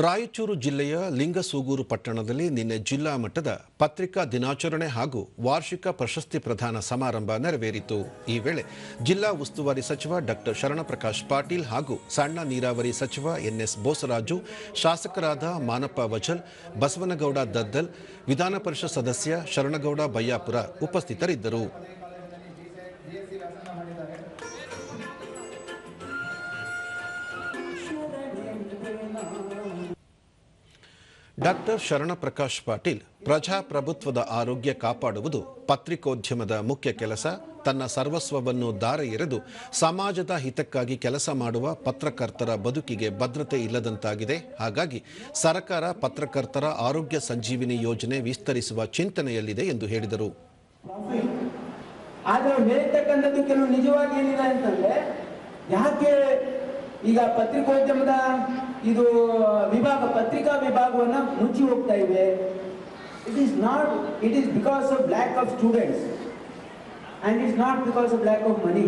ರಾಯಚೂರು ಜಿಲ್ಲೆಯ ಲಿಂಗಸೂಗೂರು ಪಟ್ಟಣದಲ್ಲಿ ನಿನ್ನೆ ಜಿಲ್ಲಾ ಮಟ್ಟದ ಪತ್ರಿಕಾ ದಿನಾಚರಣೆ ಹಾಗೂ ವಾರ್ಷಿಕ ಪ್ರಶಸ್ತಿ ಪ್ರದಾನ ಸಮಾರಂಭ ನೆರವೇರಿತು. ಈ ವೇಳೆ ಜಿಲ್ಲಾ ಉಸ್ತುವಾರಿ ಸಚಿವ ಡಾಕ್ಟರ್ ಶರಣಪ್ರಕಾಶ್ ಪಾಟೀಲ್ ಹಾಗೂ ಸಣ್ಣ ನೀರಾವರಿ ಸಚಿವ ಎನ್ಎಸ್ ಬೋಸರಾಜು, ಶಾಸಕರಾದ ಮಾನಪ್ಪ ವಚಲ್ ಬಸವನಗೌಡ ದದ್ದಲ್, ವಿಧಾನ ಪರಿಷತ್ ಸದಸ್ಯ ಶರಣಗೌಡ ಬಯ್ಯಾಪುರ ಉಪಸ್ಥಿತರಿದ್ದರು. ಡಾಕ್ಟರ್ ಶರಣ ಪ್ರಕಾಶ್ ಪಾಟೀಲ್ ಪ್ರಜಾಪ್ರಭುತ್ವದ ಆರೋಗ್ಯ ಕಾಪಾಡುವುದು ಪತ್ರಿಕೋದ್ಯಮದ ಮುಖ್ಯ ಕೆಲಸ, ತನ್ನ ಸರ್ವಸ್ವವನ್ನು ದಾರ ಎರೆದು ಸಮಾಜದ ಹಿತಕ್ಕಾಗಿ ಕೆಲಸ ಮಾಡುವ ಪತ್ರಕರ್ತರ ಬದುಕಿಗೆ ಭದ್ರತೆ ಇಲ್ಲದಂತಾಗಿದೆ. ಹಾಗಾಗಿ ಸರ್ಕಾರ ಪತ್ರಕರ್ತರ ಆರೋಗ್ಯ ಸಂಜೀವಿನಿ ಯೋಜನೆ ವಿಸ್ತರಿಸುವ ಚಿಂತನೆಯಲ್ಲಿದೆ ಎಂದು ಹೇಳಿದರು. ಈಗ ಪತ್ರಿಕೋದ್ಯಮದ ಇದು ವಿಭಾಗ ಪತ್ರಿಕಾ ವಿಭಾಗವನ್ನು ಮುಚ್ಚಿ ಹೋಗ್ತಾ ಇವೆ. It is not it is because of lack of students and it's not because of lack of money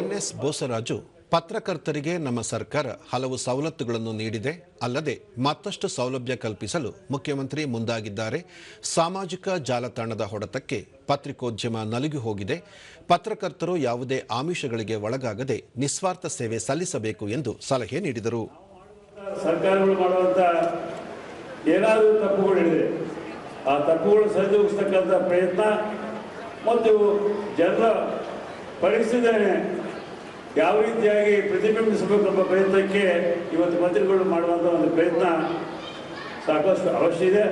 N S Bosaraju ಪತ್ರಕರ್ತರಿಗೆ ನಮ್ಮ ಸರ್ಕಾರ ಹಲವು ಸವಲತ್ತುಗಳನ್ನು ನೀಡಿದೆ. ಅಲ್ಲದೆ ಮತ್ತಷ್ಟು ಸೌಲಭ್ಯ ಕಲ್ಪಿಸಲು ಮುಖ್ಯಮಂತ್ರಿ ಮುಂದಾಗಿದ್ದಾರೆ. ಸಾಮಾಜಿಕ ಜಾಲತಾಣದ ಹೊಡೆತಕ್ಕೆ ಪತ್ರಿಕೋದ್ಯಮ ನಲುಗಿ ಹೋಗಿದೆ. ಪತ್ರಕರ್ತರು ಯಾವುದೇ ಆಮಿಷಗಳಿಗೆ ಒಳಗಾಗದೆ ನಿಸ್ವಾರ್ಥ ಸೇವೆ ಸಲ್ಲಿಸಬೇಕು ಎಂದು ಸಲಹೆ ನೀಡಿದರು. ಸರ್ಕಾರಗಳು ಮಾಡುವಂತ ಏನಾದರೂ ತಪ್ಪುಗಳಿದೆ ಆ ತಪ್ಪುಗಳು ಪ್ರಯತ್ನ ಮತ್ತು ಜನರ ಪರಿಸ್ಥಿತಿಯನ್ನು ಯಾವ ರೀತಿಯಾಗಿ ಪ್ರತಿಬಿಂಬಿಸಬೇಕು ಎಂಬ ಪ್ರಯತ್ನಕ್ಕೆ ಇವತ್ತು ಮಂತ್ರಿಗಳು ಮಾಡುವಂಥ ಒಂದು ಪ್ರಯತ್ನ ಸಾಕಷ್ಟು ಅವಶ್ಯ ಇದೆ.